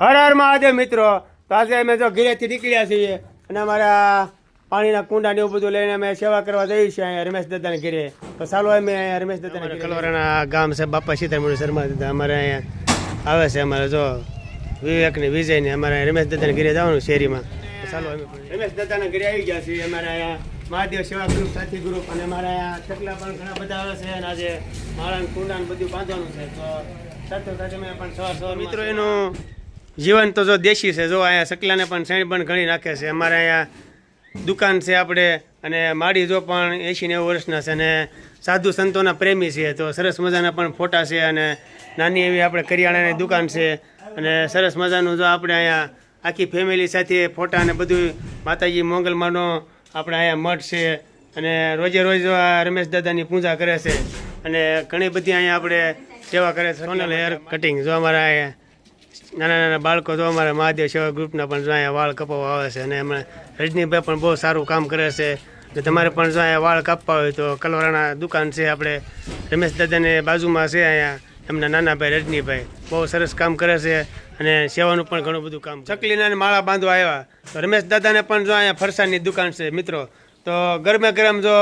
હર હર મહાદેવ મિત્રો. તો આજે અમે જો ઘરેથી નીકળ્યા છીએ અને અમારા પાણીના કુંડા ને એવું બધું લઈને અમે સેવા કરવા જઈએ છીએ અહીંયા રમેશ દાદાને ઘરે. તો ચાલો અમે રમેશ દાદાને કલવરાના ગામ છે બાપા સીતામણી શર્મા દાદા. અમારે અહીંયા આવે છે અમારે જો વિવેક ને વિજય ને અમારે રમેશ દાદાને ઘરે જવાનું શેરીમાં. ચાલો અમે રમેશ દાદાના ઘરે આવી ગયા છીએ. અમારે અહીંયા મહાદેવ સેવા ગ્રુપ સાથી ગ્રુપ અને અમારા અહીંયા છકલા પણ ઘણા બધા આવે છે અને આજે માળા કુંડા ને બધું બાંધવાનું છે. તો સાથે સાથે અમે પણ સવાર સવાર મિત્રો એનું જીવન તો જો દેશી છે, જો અહીંયા સકલાને પણ શેણ પણ ઘણી નાખે છે. અમારે અહીંયા દુકાન છે આપણે, અને માડી જો પણ એંશી નેવું વર્ષના છે અને સાધુ સંતોના પ્રેમી છે તો સરસ મજાના પણ ફોટા છે અને નાની એવી આપણે કરિયાણાની દુકાન છે. અને સરસ મજાનું જો આપણે અહીંયા આખી ફેમિલી સાથે ફોટા અને બધું માતાજી મોંગલમાનો આપણે અહીંયા મઠ છે. અને રોજે રોજ આ રમેશ દાદાની પૂજા કરે છે. અને ઘણી બધી અહીંયા આપણે સેવા કરે છે. સોનલ હેર કટિંગ જો અમારા અહીંયા નાના નાના બાળકો તો અમારા મહાદેવ સેવા ગ્રુપના પણ જો અહીંયા વાળ કપાવવા આવે છે અને એમણે રજનીભાઈ પણ બહુ સારું કામ કરે છે. જો તમારે પણ જો અહીંયા વાળ કાપવા હોય તો કલવરાના દુકાન છે આપણે. રમેશ દાદાને બાજુમાં છે અહીંયા એમના નાના ભાઈ રજનીભાઈ. બહુ સરસ કામ કરે છે અને સેવાનું પણ ઘણું બધું કામ ચકલીના માળા બાંધવા આવ્યા. તો રમેશ દાદાને પણ જો અહીંયા ફરસાણની દુકાન છે મિત્રો. તો ગરમે ગરમ જો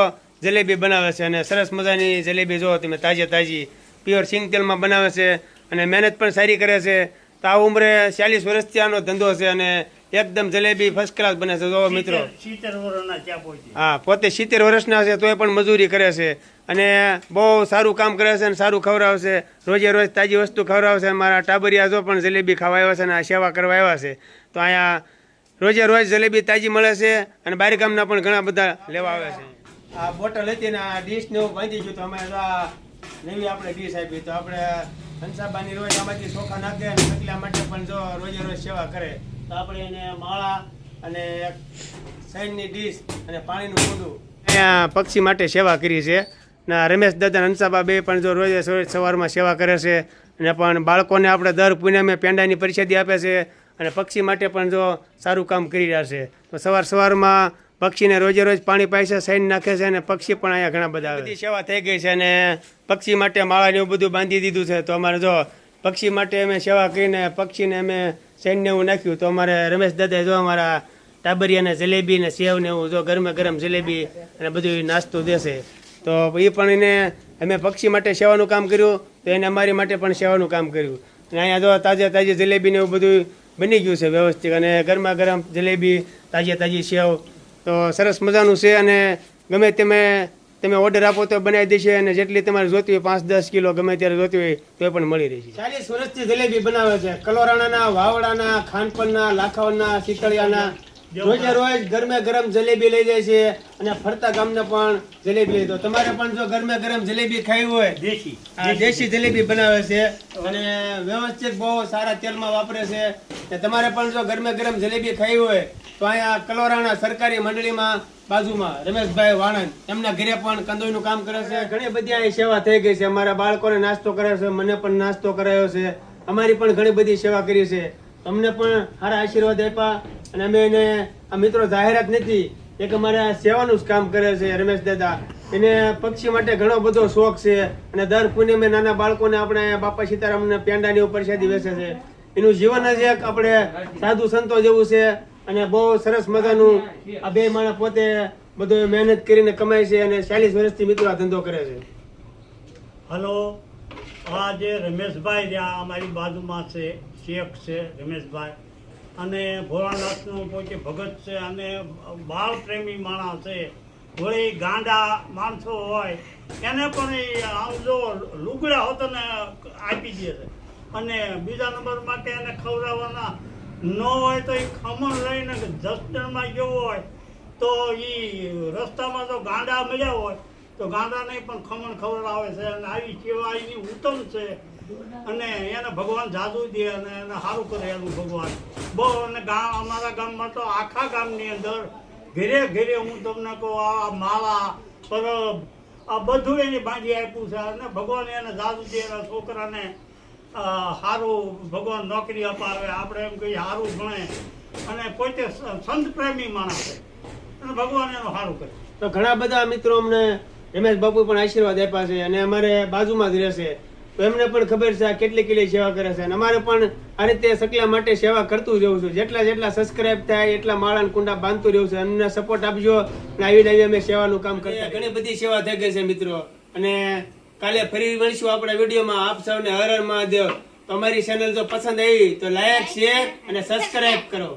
જલેબી બનાવે છે અને સરસ મજાની જલેબી જો તમે તાજી તાજી, પ્યોર સિંગ તેલમાં બનાવે છે અને મહેનત પણ સારી કરે છે. તો આ ઉંમરે ચાલીસ વર્ષથી આનો ધંધો છે અને એકદમ જલેબી ફર્સ્ટ ક્લાસ બને છે. જો મિત્રો. હા પોતે સિત્તેર વર્ષના છે તોય પણ મજૂરી કરે છે. અને બહુ સારું કામ કરે છે અને સારું ખવડાવશે. રોજે રોજ તાજી વસ્તુ ખવડાવશે. મારા ટાબરિયા જો પણ જલેબી ખાવા આવ્યા છે અને સેવા કરવા આવ્યા છે. તો અહીંયા રોજે રોજ જલેબી તાજી મળે છે અને બારી ગામના પણ ઘણા બધા લેવા આવે છે. આ બોટલ હતી ને આ ડીશ ને એવું બાંધી ગયું તો અમે નવી આપણે ડીશ આપી. તો આપણે હંસાબાની રોજ આમાંથી ચોખા નાખે અને એટલા માટે પણ જો રોજે રોજ સેવા કરે, તો આપણે એને માળા અને સાઈડની ડીશ અને પાણીનું કુંડું અહીંયા પક્ષી માટે સેવા કરી છે. ના, રમેશ દાદા હંસાબા બે પણ જો રોજે રોજ સવારમાં સેવા કરે છે. અને પણ બાળકોને આપણે દર પૂનમે પેંડાની પરિષદી આપે છે. અને પક્ષી માટે પણ જો સારું કામ કરી રહ્યા છે. તો સવાર સવારમાં પક્ષીને રોજે રોજ પાણી પાય છે નાખે છે અને પક્ષી પણ અહીંયા ઘણા બધા બધી સેવા થઈ ગઈ છે અને પક્ષી માટે માળાને એવું બધું બાંધી દીધું છે. તો અમારે જો પક્ષી માટે અમે સેવા કરીને પક્ષીને અમે સાઈનને એવું નાખ્યું. તો અમારે રમેશ દાદાએ જો અમારા ટાબરિયાને જલેબી ને સેવ ને એવું જો ગરમે ગરમ જલેબી અને બધું નાસ્તો દેશે. તો એ પણ એને અમે પક્ષી માટે સેવાનું કામ કર્યું. તો એને અમારી માટે પણ સેવાનું કામ કર્યું. અને અહીંયા જો તાજે તાજી જલેબી ને એવું બધું બની ગયું છે વ્યવસ્થિત. અને ગરમા ગરમ જલેબી, તાજી તાજી સેવ તો સરસ મજાનું છે અને ગમે તમે તમે ઓર્ડર આપો તો બનાવી દેશે અને જેટલી તમારે જોતી હોય પાંચ દસ કિલો ગમે ત્યારે જોતી હોય તો પણ મળી રહેશે. ચાલીસ વર્ષથી જલેબી બનાવે છે. કલોરાણાના વાવડાના ખાનપણના લાખાવડના શીતળિયાના. રોજે રોજ ગરમે ગરમ જલેબી લઈ જાય છે અને ફરતા ગામને પણ જલેબી લઈ દો. તમારે પણ જો ગરમે ગરમ જલેબી ખાવી હોય દેશી. દેશી જલેબી બનાવે છે અને વ્યવસ્થિત બહુ સારા તેલમાં વાપરે છે. તમારે પણ જો ગરમે ગરમ જલેબી ખાવી હોય તો અહીંયા કલોરાણા સરકારી મંડળીમાં બાજુમાં રમેશભાઈ વાણંદ. એમના ઘરે પણ કંદોઈનું કામ કરે છે. ઘણી બધી અહીં સેવા થઈ ગઈ છે. અમારા બાળકોને નાસ્તો કરે છે. મને પણ નાસ્તો કરાયો છે. અમારી પણ ઘણી બધી સેવા કરી છે. અમને પણ સારા આશીર્વાદ આપ્યા અને અમે એને, આ મિત્રો જાહેરાત નથી, એક અમારા સેવાનું જ કામ કરે છે રમેશ દાદા. એને પક્ષી માટે ઘણો બધો શોખ છે અને દર પૂનમે નાના બાળકોને આપણે બાપા સીતારામને પેંડાની ઉપર પ્રસાદી વેચે છે. એનું જીવન જ એક આપણે સાધુ સંતો જેવું છે. અને બહુ સરસ મજાનું આ બે માણસ પોતે બધું મહેનત કરીને કમાય છે અને ચાલીસ વર્ષથી મિત્રો આ ધંધો કરે છે. હલો આ જે રમેશભાઈ રહ્યા અમારી બાજુમાં છે શેખ છે રમેશભાઈ. અને ભોળાનાથનું પોતે ભગત છે અને બાળ પ્રેમી માણસ છે. વળી ગાંડા માણસો હોય એને પણ એ આમ જો લુગડા હોત ને આપી દે છે. અને બીજા નંબર માટે એને ખવડાવવાના ન હોય તો એ ખમણ લઈને જસદણમાં ગયો હોય, તો એ રસ્તામાં તો ગાંડા મળ્યા હોય, તો ગાંડાને પણ ખમણ ખવડાવે છે અને આવી કેવા એની ઉત્તમ છે. અને એને ભગવાન જાદુ દે અને એને સારું કરે એનું ભગવાન. બહુ અને ગામ, અમારા ગામમાં તો આખા ગામની અંદર ઘેરે ઘેરે હું તમને કહું, આ માળા પરબ, આ બધું એને બાંધી આપ્યું છે અને ભગવાન એને જાદુ દે એના છોકરાને સારું ભગવાન નોકરી અપાવે આપણે એમ કહીએ સારું ભણે. અને પોતે સંત પ્રેમી માણસ અને ભગવાન એનું સારું કરે. તો ઘણા બધા મિત્રો અમને રમેશ બાપુ પણ આશીર્વાદ આપ્યા છે અને અમારે બાજુમાં જ રહેશે. તો એમને પણ ખબર છે કેટલી કેટલી સેવા કરે છે. અને અમારે પણ આ રીતે સકલા માટે સેવા કરતું જવું છું. જેટલા જેટલા સબસ્ક્રાઇબ થાય એટલા માળાને કુંડા બાંધતું રહેવું છે. અમને સપોર્ટ આપજો. અને આવી આવી અમે સેવાનું કામ કરતા ઘણી બધી સેવા થઈ ગઈ છે મિત્રો. અને કાલે ફરી મળીશું આપણા વિડીયોમાં. આપ સૌને હર હર મહાદેવ. તમારી ચેનલ જો પસંદ આવી તો લાઈક શેર અને સબસ્ક્રાઇબ કરો.